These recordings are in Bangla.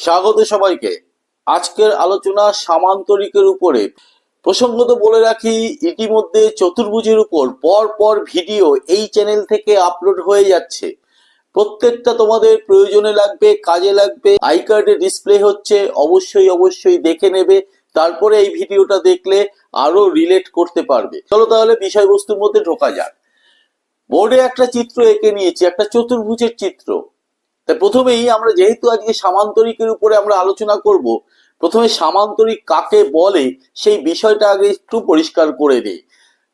স্বাগত সবাইকে। আজকের আলোচনা সামান্তরিকের উপরে। প্রসঙ্গত বলে রাখি, ইতিমধ্যে চতুর্ভুজের উপর পর পর ভিডিও এই চ্যানেল থেকে আপলোড হয়ে যাচ্ছে। প্রত্যেকটা তোমাদের প্রয়োজনে লাগবে, কাজে লাগবে। আই কার্ডে ডিসপ্লে হচ্ছে, অবশ্যই অবশ্যই দেখে নেবে। তারপরে এই ভিডিওটা দেখলে আরও রিলেট করতে পারবে। চলো তাহলে বিষয়বস্তুর মধ্যে ঢোকা যাক। বোর্ডে একটা চিত্র এঁকে নিয়েছি, একটা চতুর্ভুজের চিত্র। তা প্রথমেই আমরা যেহেতু আজকে সামান্তরিকের উপরে আমরা আলোচনা করব, প্রথমে সামান্তরিক কাকে বলে সেই বিষয়টা আগে একটু পরিষ্কার করে দিই।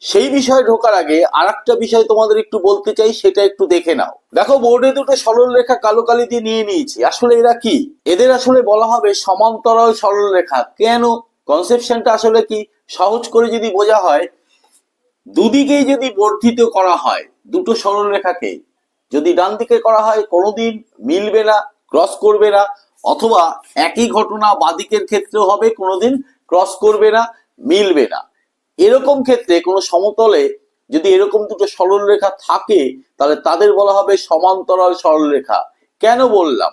সেই বিষয়ে ঢোকার আগে আর একটা বিষয় তোমাদের একটু বলতে চাই, সেটা একটু দেখে নাও। দেখো, বোর্ডে দুটো সরল রেখা কালো কালি দিয়ে নিয়ে নিয়েছি। আসলে এরা কি? এদের আসলে বলা হবে সমান্তরাল সরল রেখা কেন? কনসেপশনটা আসলে কি? সহজ করে যদি বোঝা হয়, দুদিকেই যদি বর্ধিত করা হয় দুটো সরল রেখাকে যদি ডান দিকে করা হয়, কোনোদিন মিলবে না ক্রস করবে না, অথবা একই ঘটনা বাদিকের ক্ষেত্রেও হবে, কোনোদিন ক্রস করবে না, মিলবে না। এরকম ক্ষেত্রে কোনো সমতলে যদি এরকম দুটো সরল রেখা থাকে, তাহলে তাদের বলা হবে সমান্তরাল সরল রেখা কেন বললাম?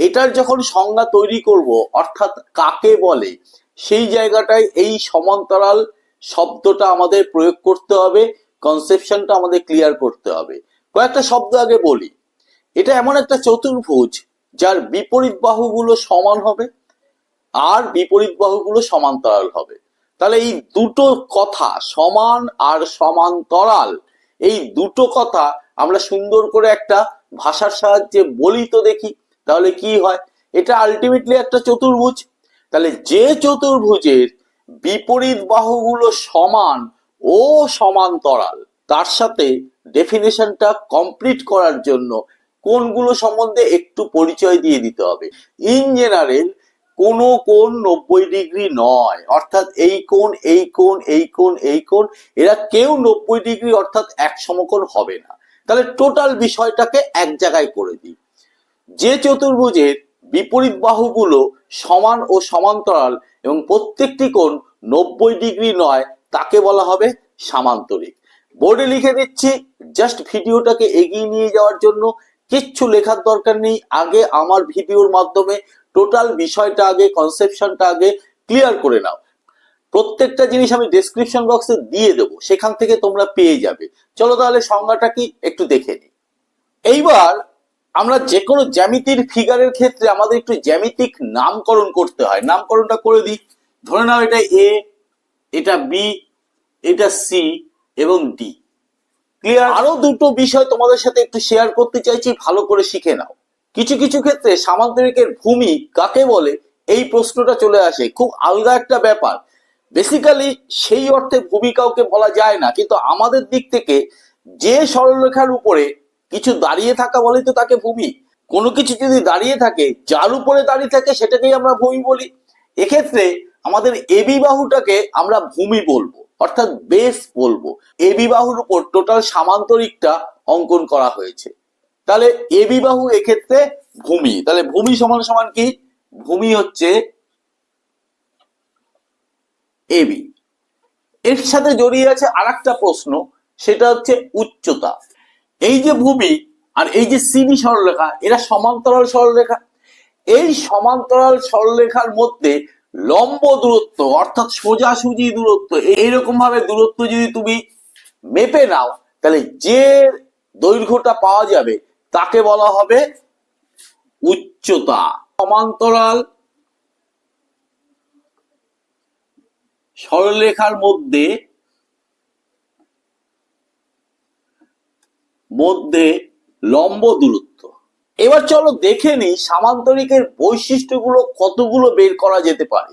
এটার যখন সংজ্ঞা তৈরি করব, অর্থাৎ কাকে বলে, সেই জায়গাটায় এই সমান্তরাল শব্দটা আমাদের প্রয়োগ করতে হবে কনসেপশনটা আমাদের ক্লিয়ার করতে হবে। কয়েকটা শব্দ আগে বলি। এটা এমন একটা চতুর্ভুজ, যার বিপরীত বাহুগুলো সমান হবে আর বিপরীত বাহুগুলো সমান্তরাল হবে। তাহলে এই দুটো কথা, সমান আর সমান্তরাল, এই দুটো কথা আমরা সুন্দর করে একটা ভাষার সাহায্যে বলি তো দেখি, তাহলে কি হয়? এটা আলটিমেটলি একটা চতুর্ভুজ। তাহলে যে চতুর্ভুজের বিপরীত বাহুগুলো সমান ও সমান্তরাল তার সাথে ডেফিনেশনটা কমপ্লিট করার জন্য কোনগুলো সম্বন্ধে একটু পরিচয় দিয়ে দিতে হবে। ইন জেনারেল কোনো কোণ নব্বই ডিগ্রি নয়। অর্থাৎ এই কোণ এই কোণ এই কোণ এই কোণ, এরা কেউ নব্বই ডিগ্রি অর্থাৎ এক সমকোণ হবে না। তাহলে টোটাল বিষয়টাকে এক জায়গায় করে দিই। যে চতুর্ভুজের বিপরীত বাহুগুলো সমান ও সমান্তরাল এবং প্রত্যেকটি কোণ নব্বই ডিগ্রি নয়, তাকে বলা হবে সামান্তরিক। বোর্ডে লিখে দিচ্ছি জাস্ট ভিডিওটাকে এগিয়ে নিয়ে যাওয়ার জন্য কিচ্ছু লেখার দরকার নেই। আগে আমার ভিডিওর মাধ্যমে টোটাল বিষয়টা আগে কনসেপশনটা আগে ক্লিয়ার করে নাও। প্রত্যেকটা জিনিস আমি ডেসক্রিপশন বক্সে দিয়ে দেবো, সেখান থেকে তোমরা পেয়ে যাবে। চলো তাহলে সংজ্ঞাটা কি একটু দেখে নিই। এইবার আমরা যে কোনো জ্যামিতির ফিগারের ক্ষেত্রে আমাদের একটু জ্যামিতিক নামকরণ করতে হয়। নামকরণটা করে দিই। ধরে নাও এটা এ এটা বি এটা সি এবং ডি ক্লিয়ার আরও দুটো বিষয় তোমাদের সাথে একটু শেয়ার করতে চাইছি ভালো করে শিখে নাও। কিছু কিছু ক্ষেত্রে সামান্তরিকের ভূমি কাকে বলে এই প্রশ্নটা চলে আসে। খুব আলগা একটা ব্যাপার। বেসিক্যালি সেই অর্থে ভূমি কাউকে বলা যায় না কিন্তু আমাদের দিক থেকে যে সরলরেখার উপরে কিছু দাঁড়িয়ে থাকা বলে তো তাকে ভূমি। কোনো কিছু যদি দাঁড়িয়ে থাকে যার উপরে দাঁড়িয়ে থাকে সেটাকেই আমরা ভূমি বলি। এক্ষেত্রে আমাদের এবি বাহুটাকে আমরা ভূমি বলব। অর্থাৎ বেস বলব। এবি বাহুর উপর টোটাল সামান্তরিকটা অঙ্কন করা হয়েছে। তাহলে এবি বাহু এক্ষেত্রে ভূমি। তাহলে ভূমি সমান সমান কি? ভূমি হচ্ছে এবি এর সাথে জড়িয়ে আছে আর একটা প্রশ্ন, সেটা হচ্ছে উচ্চতা। এই যে ভূমি আর এই যে সিডি সরলরেখা, এরা সমান্তরাল সরলরেখা। এই সমান্তরাল সরলরেখার মধ্যে লম্ব দূরত্ব, অর্থাৎ সোজাসুজি দূরত্ব, এইরকম ভাবে দূরত্ব যদি তুমি মেপে নাও, তাহলে যে দৈর্ঘ্যটা পাওয়া যাবে, তাকে বলা হবে উচ্চতা। সমান্তরাল সরলরেখার মধ্যে মধ্যে লম্ব দূরত্ব। এবার চলো দেখে নিই সামান্তরিকের বৈশিষ্ট্যগুলো কতগুলো বের করা যেতে পারে।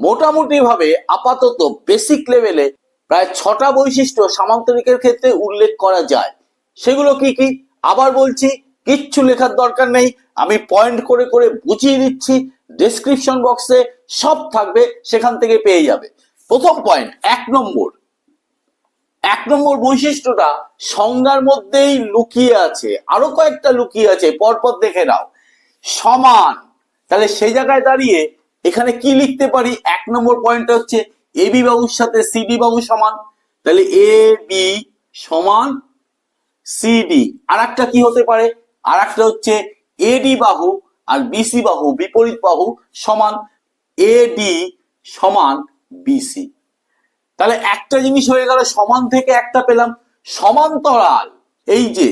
মোটামুটি ভাবে আপাতত বেসিক লেভেলে প্রায় ছটা বৈশিষ্ট্য সামান্তরিকের ক্ষেত্রে উল্লেখ করা যায়। সেগুলো কি কি? আবার বলছি, কিচ্ছু লেখার দরকার নেই। আমি পয়েন্ট করে করে বুঝিয়ে দিচ্ছি ডেসক্রিপশন বক্সে সব থাকবে, সেখান থেকে পেয়ে যাবে। প্রথম পয়েন্ট এক নম্বর। এক নম্বর বৈশিষ্ট্যটা সংজ্ঞার মধ্যেই লুকিয়ে আছে। আরও কয়েকটা লুকিয়ে আছে, পরপর দেখে নাও। সমান। তাহলে সেই জায়গায় দাঁড়িয়ে এখানে কি লিখতে পারি? এক নম্বর পয়েন্টটা হচ্ছে এ বি বাবুর সাথে সিডি বাবু সমান। তাহলে এ বি সমান সিডি আর একটা কি হতে পারে? আর একটা হচ্ছে এডি বাহু আর বিসি বাহু, বিপরীত বাহু সমান এডি সমান বিসি তাহলে একটা জিনিস হয়ে গেল, সমান থেকে একটা পেলাম, সমান্তরাল। এই যে,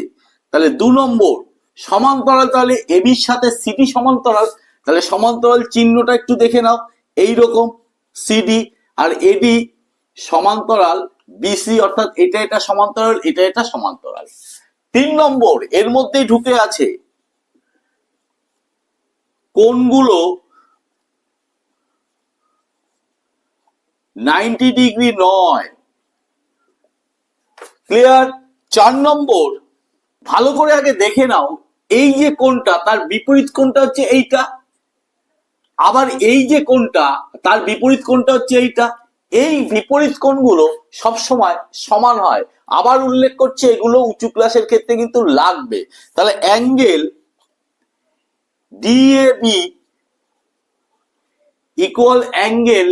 তাহলে দু নম্বর, সমান্তরাল তাহলে এবির সাথে সিডি সমান্তরাল, তাহলে সমান্তরাল চিহ্নটা একটু দেখে নাও এই রকম সিডি আর এডি সমান্তরাল বিসি অর্থাৎ এটা এটা সমান্তরাল, এটা এটা সমান্তরাল। তিন নম্বর, এর মধ্যেই ঢুকে আছে কোনগুলো নাইনটি ডিগ্রি নয়। ক্লিয়ার? চার নম্বর, ভালো করে আগে দেখে নাও, এই যে কোনটা তার বিপরীত কোনটা হচ্ছে এইটা। আবার এই যে কোনটা তার বিপরীত কোনটা হচ্ছে এইটা। এই বিপরীত কোণগুলো সবসময় সমান হয়। আবার উল্লেখ করছে, এগুলো উঁচু ক্লাসের ক্ষেত্রে কিন্তু লাগবে। তাহলে angle DAB equal angle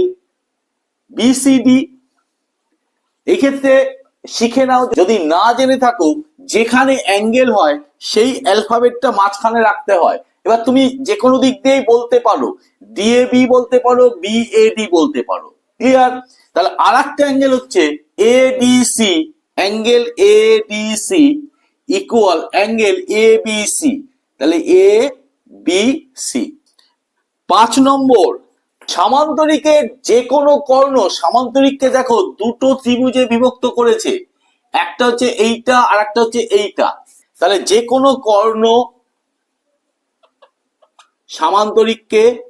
BCD এক্ষেত্রে শিখে নাও যদি না জেনে থাকো যেখানে অ্যাঙ্গেল হয়, সেই অ্যালফাবেটটা মাঝখানে রাখতে হয়। এবার তুমি যে কোনো দিক দিয়েই বলতে পারো। ডিএবি বলতে পারো বিএডি বলতে পারো। ক্লিয়ার তাহলে আর একটা অ্যাঙ্গেল হচ্ছে ADC angle A D ADC equal angle A B C তাহলে এ বি সি পাঁচ নম্বর সামান্তরিকের যে কোনো কর্ণ সামান্তরিককে দেখো দুটো ত্রিভুজে বিভক্ত করেছে। একটা হচ্ছে এইটা আর একটা হচ্ছে এইটা। তাহলে যে কোনো কর্ণ সামান্তরিককে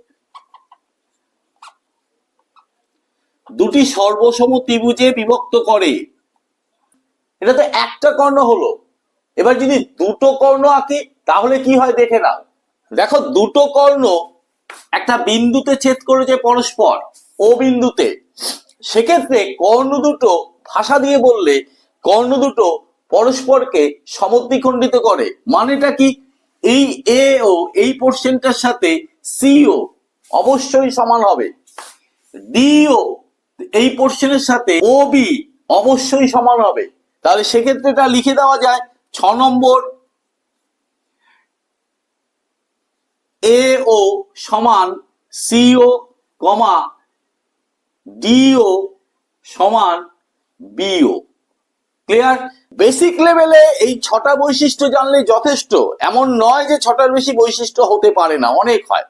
দুটি সর্বসম ত্রিভুজে বিভক্ত করে। এটা তো একটা কর্ণ হলো। এবার যদি দুটো কর্ণ আঁকি, তাহলে কি হয় দেখে নাও। দেখো দুটো কর্ণ একটা বিন্দুতে ছেদ করেছে পরস্পর, ও বিন্দুতে, সেক্ষেত্রে কর্ণ দুটো ভাষা দিয়ে বললে কর্ণ দুটো পরস্পরকে সমদ্বিখণ্ডিত করে। মানেটা কি? এই এ ও এই পোর্শনটার সাথে সিও অবশ্যই সমান হবে। ডিও এই পোর্শনের সাথে ও বি অবশ্যই সমান হবে। তাহলে সেক্ষেত্রে এটা লিখে দেওয়া যায় ছ নম্বর এ ও সমান সিও কমা ডিও সমান বিও ক্লিয়ার বেসিক লেভেলে এই ছটা বৈশিষ্ট্য জানলে যথেষ্ট। এমন নয় যে ছটার বেশি বৈশিষ্ট্য হতে পারে না, অনেক হয়।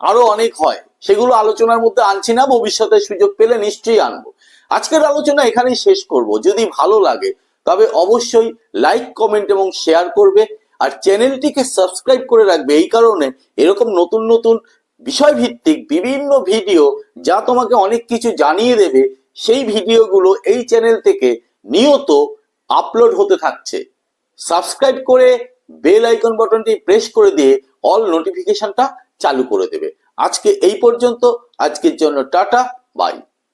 আরও অনেক হয়। সেগুলো আলোচনার মধ্যে আনছি না, ভবিষ্যতে সুযোগ পেলে নিশ্চয়ই আনব। আজকের আলোচনা এখানেই শেষ করব। যদি ভালো লাগে, তবে অবশ্যই লাইক কমেন্ট এবং শেয়ার করবে। আর চ্যানেলটিকে সাবস্ক্রাইব করে রাখবে এই কারণে এরকম নতুন নতুন বিষয় ভিত্তিক বিভিন্ন ভিডিও যা তোমাকে অনেক কিছু জানিয়ে দেবে, সেই ভিডিওগুলো এই চ্যানেল থেকে নিয়ত আপলোড হতে থাকছে। সাবস্ক্রাইব করে বেল আইকন বাটনটি প্রেস করে দিয়ে অল নোটিফিকেশনটা চালু করে দেবে। আজকে এই পর্যন্ত। আজকের জন্য টাটা, বাই।